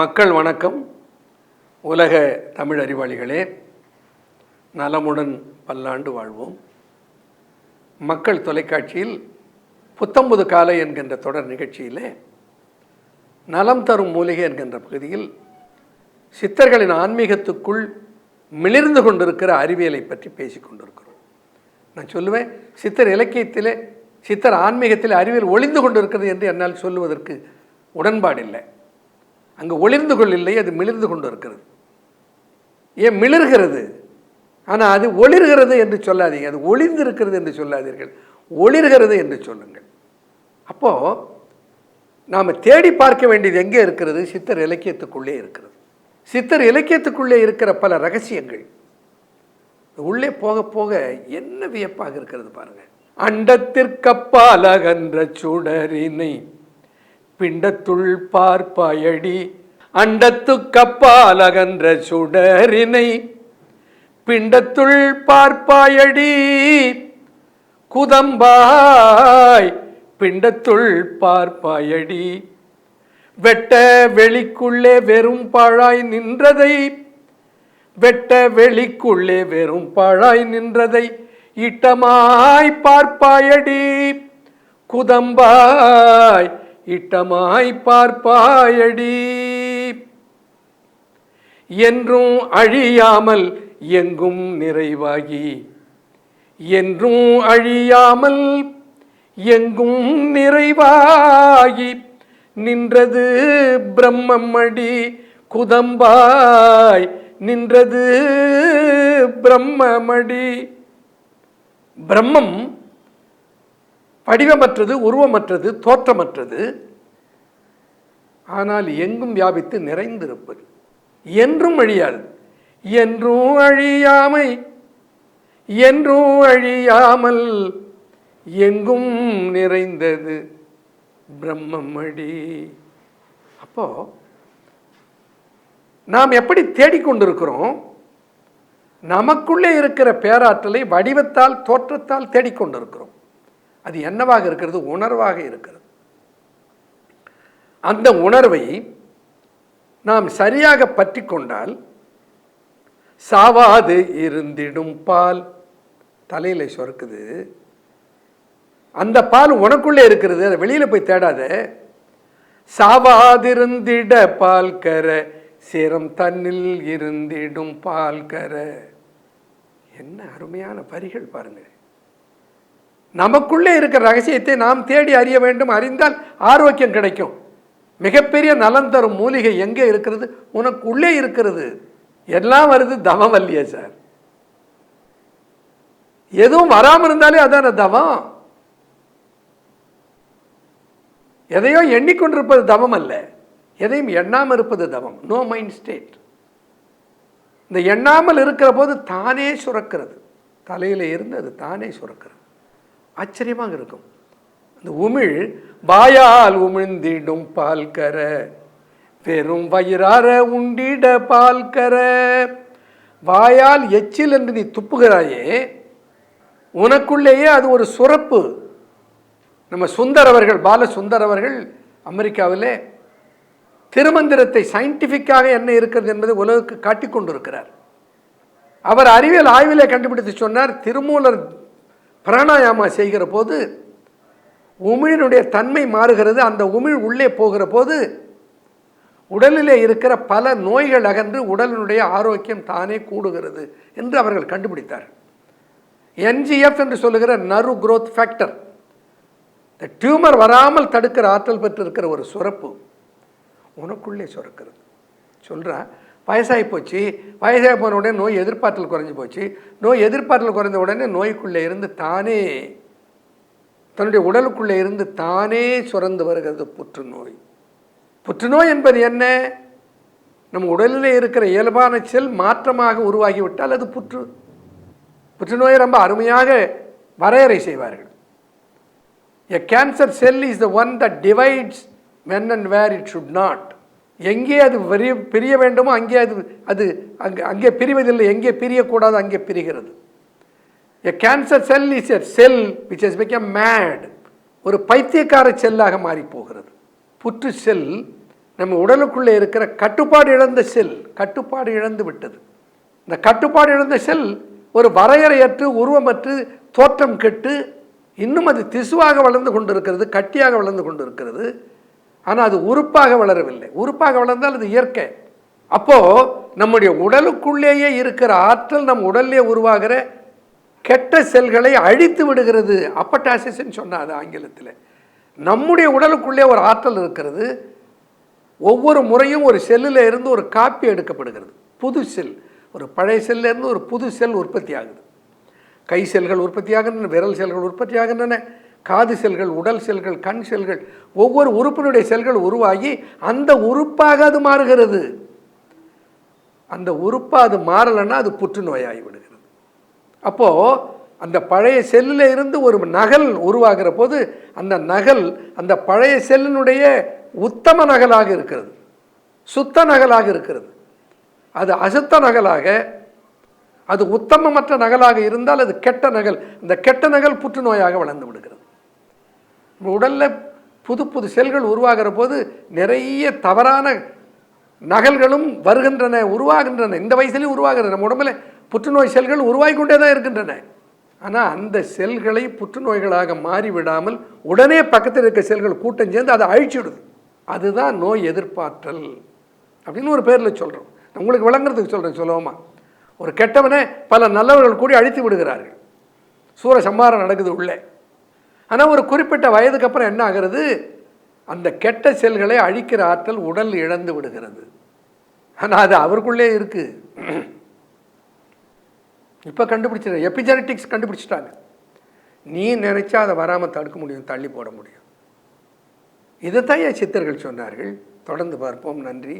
மக்கள் வணக்கம். உலக தமிழ் அறிவாளிகளே நலமுடன் பல்லாண்டு வாழ்வோம். மக்கள் தொலைக்காட்சியில் புத்தம்புது காலை என்கின்ற தொடர் நிகழ்ச்சியிலே நலம் தரும் மூலிகை என்கின்ற பகுதியில் சித்தர்களின் ஆன்மீகத்துக்குள் மிளிர்ந்து கொண்டிருக்கிற அறிவியலை பற்றி பேசிக் கொண்டிருக்கிறோம். நான் சொல்லுவேன் சித்தர் இலக்கியத்திலே சித்தர் ஆன்மீகத்தில் அறிவியல் ஒளிந்து கொண்டிருக்கிறது என்று என்னால் சொல்லுவதற்கு உடன்பாடில்லை. அங்கு ஒளிர்ந்து கொள்ளில்லை அது மிளிர்ந்து கொண்டு இருக்கிறது ஏன் மிளிர்கிறது? ஆனால் அது ஒளிர்கிறது என்று சொல்லாதீங்க. அது ஒளிர்ந்து இருக்கிறது என்று சொல்லாதீர்கள். ஒளிர்கிறது என்று சொல்லுங்கள். அப்போது நாம் தேடி பார்க்க வேண்டியது எங்கே இருக்கிறது? சித்தர் இலக்கியத்துக்குள்ளே இருக்கிறது. சித்தர் இலக்கியத்துக்குள்ளே இருக்கிற பல ரகசியங்கள். உள்ளே போக போக என்ன வியப்பாக இருக்கிறது பாருங்கள் அண்டத்திற்கப்பால் அகன்ற சுடரினை பிண்டத்துள் பார்ப்பாயடி அண்டத்து கப்பால் அகன்ற சுடரினை பிண்டத்துள் பார்ப்பாயடி குதம்பாய் பிண்டத்துள் பார்ப்பாயடி. வெட்ட வெளிக்குள்ளே வெறும் பாழாய் நின்றதை வெட்ட வெளிக்குள்ளே வெறும் பாழாய் நின்றதை இட்டமாய் பார்ப்பாயடி குதம்பாய் இட்டமாய் பார்ப்பாயடி. என்றும் அழியாமல் எங்கும் நிறைவாகி. என்றும் அழியாமல் எங்கும் நிறைவாகி. நின்றது பிரம்மமடி குதம்பாய். நின்றது பிரம்மமடி. பிரம்மம் வடிவமற்றது உருவமற்றது தோற்றமற்றது. ஆனால் எங்கும் வியாபித்து நிறைந்திருப்பது. என்றும் அழியாது. என்றும் அழியாமை. என்றும் அழியாமல் எங்கும் நிறைந்தது பிரம்மமடி அப்போ நாம் எப்படி தேடிக்கொண்டிருக்கிறோம் நமக்குள்ளே இருக்கிற பேராற்றலை வடிவத்தால் தோற்றத்தால் தேடிக்கொண்டிருக்கிறோம் அது என்னவாக இருக்கிறது? உணர்வாக இருக்கிறது. அந்த உணர்வை நாம் சரியாக பற்றி கொண்டால் சாவாது இருந்திடும் பால். தலையில் சொருக்குது. அந்த பால் உனக்குள்ளே இருக்கிறது. அதை வெளியில் போய் தேடாத. சாவாதிருந்திட பால் கர சிரம் தன்னில் இருந்திடும் பால் கர என்ன அருமையான வரிகள் பாருங்கள் நமக்குள்ளே இருக்கிற ரகசியத்தை நாம் தேடி அறிய வேண்டும். அறிந்தால் ஆரோக்கியம் கிடைக்கும். மிகப்பெரிய நலன் தரும் மூலிகை எங்கே இருக்கிறது? உனக்கு உள்ளே இருக்கிறது. எல்லாம் வருது தவம் இல்லையே சார் எதுவும் வராமல் இருந்தாலே அதான தவம். எதையோ எண்ணிக்கொண்டிருப்பது தவம் அல்ல எதையும் எண்ணாமல் இருப்பது தவம். நோ மைண்ட் ஸ்டேட் இந்த எண்ணாமல் இருக்கிற போது தானே சுரக்கிறது. தலையில் இருந்து அது தானே சுரக்கிறது. ஆச்சரியமாக இருக்கும். அந்த உமிழ் வாயால் உமிழ்ந்திடும் பால் கர வெறும் வயிறார உண்டிட பால் கர வாயால் எச்சில் என்று நீ துப்புகிறாயே உனக்குள்ளேயே அது ஒரு சுரப்பு. நம்ம சுந்தர் அவர்கள் பால சுந்தர் அவர்கள் அமெரிக்காவிலே திருமந்திரத்தை சயின்டிஃபிக்காக என்ன இருக்கிறது என்பதை உலகுக்கு காட்டிக் கொண்டிருக்கிறார். அவர் அறிவியல் ஆய்விலே கண்டுபிடித்து சொன்னார் திருமூலர் பிராணாயாமா செய்கிற போது உமிழினுடைய தன்மை மாறுகிறது. அந்த உமிழ் உள்ளே போகிற போது உடலிலே இருக்கிற பல நோய்கள் அகன்று உடலினுடைய ஆரோக்கியம் தானே கூடுகிறது என்று அவர்கள் கண்டுபிடித்தார். என்ஜிஎஃப் என்று சொல்லுகிற நரு குரோத் ஃபேக்டர் இந்த டியூமர் வராமல் தடுக்கிற ஆற்றல் பெற்றிருக்கிற ஒரு சுரப்பு உனக்குள்ளே சுரக்கிறது. சொல்கிறேன் வயசாகி போச்சு. வயசாகி போன உடனே நோய் எதிர்பார்த்தல் குறைஞ்சி போச்சு. நோய் எதிர்பார்த்தல் குறைந்த உடனே நோய்க்குள்ளே இருந்து தானே தன்னுடைய உடலுக்குள்ளே இருந்து தானே சுரந்து வருகிறது புற்றுநோய். புற்றுநோய் என்பது என்ன? நம் உடலில் இருக்கிற இயல்பான செல் மாற்றமாக உருவாகிவிட்டால் அது புற்று. புற்றுநோயை ரொம்ப அருமையாக வரையறை செய்வார்கள். A cancer cell is the one that divides when and where it should not எங்கே அது பெரிய பிரிய வேண்டுமோ அங்கே அது அது அங்கே அங்கே பிரிவதில்லை எங்கே பிரியக்கூடாது அங்கே பிரிகிறது. A cancer cell is a cell which is make a mad ஒரு பைத்தியக்கார செல்லாக மாறி போகிறது புற்று செல் நம்ம உடலுக்குள்ளே இருக்கிற கட்டுப்பாடு இழந்த செல் கட்டுப்பாடு இழந்து விட்டது. இந்த கட்டுப்பாடு இழந்த செல் ஒரு வரையறையற்று உருவமற்று தோற்றம் கெட்டு இன்னும் அது திசுவாக வளர்ந்து கொண்டிருக்கிறது கட்டியாக வளர்ந்து கொண்டிருக்கிறது. ஆனால் அது உறுப்பாக வளரவில்லை. உறுப்பாக வளர்ந்தால் அது இயற்கை. அப்போது நம்முடைய உடலுக்குள்ளேயே இருக்கிற ஆற்றல் நம் உடல்லே உருவாகிற கெட்ட செல்களை அழித்து விடுகிறது. அப்பட்டாசிஸ்ன்னு அது ஆங்கிலத்தில். நம்முடைய உடலுக்குள்ளே ஒரு ஆற்றல் இருக்கிறது. ஒவ்வொரு முறையும் ஒரு செல்லில் இருந்து ஒரு காப்பி எடுக்கப்படுகிறது. புது செல். ஒரு பழைய செல்ல இருந்து ஒரு புது செல் உற்பத்தி ஆகுது. கை செல்கள் உற்பத்தி ஆகின்றன விரல் செல்கள் உற்பத்தி ஆகின்றன. காது செல்கள் உடல் செல்கள் கண் செல்கள் ஒவ்வொரு உறுப்பினுடைய செல்கள் உருவாகி அந்த உறுப்பாக அது மாறுகிறது. அந்த உறுப்பாக அது மாறலைன்னா அது புற்றுநோயாகி விடுகிறது அப்போது அந்த பழைய செல்லில் இருந்து ஒரு நகல் உருவாகிற போது அந்த நகல் அந்த பழைய செல்லினுடைய உத்தம நகலாக இருக்கிறது. சுத்த நகலாக இருக்கிறது. அது அசுத்த நகலாக அது உத்தமமற்ற நகலாக இருந்தால் அது கெட்ட நகல். இந்த கெட்ட நகல் புற்றுநோயாக வளர்ந்து விடுகிறது. உடலில் புது புது செல்கள் உருவாகிற போது நிறைய தவறான நகல்களும் வருகின்றன உருவாகின்றன. இந்த வயசுலேயும் உருவாகிறது. நம்ம உடம்புல புற்றுநோய் செல்கள் உருவாகி கொண்டே தான் இருக்கின்றன. ஆனால் அந்த செல்களை புற்றுநோய்களாக மாறிவிடாமல் உடனே பக்கத்தில் இருக்க செல்கள் கூட்டம் சேர்ந்து அதை அழிச்சிடுது. அதுதான் நோய் எதிர்ப்பாற்றல் அப்படின்னு ஒரு பேரில் சொல்கிறோம் உங்களுக்கு விளங்குறதுக்கு சொல்கிறேன் சொல்லுவோமா? ஒரு கெட்டவனை பல நல்லவர்கள் கூடி அழித்து விடுகிறார்கள். சூர சம்மாரம் நடக்குது உள்ளே. ஆனால் ஒரு குறிப்பிட்ட வயதுக்கு அப்புறம் என்ன ஆகிறது? அந்த கெட்ட செல்களை அழிக்கிற ஆற்றல் உடல் இழந்து விடுகிறது. ஆனால் அது அவருக்குள்ளே இருக்குது இப்போ கண்டுபிடிச்சிரு எபிஜெனட்டிக்ஸ் கண்டுபிடிச்சிட்டாங்க. நீ நினைச்சா அதை வராமல் தடுக்க முடியும் தள்ளி போட முடியும். இதைத்தான் என் சித்தர்கள் சொன்னார்கள். தொடர்ந்து பார்ப்போம். நன்றி.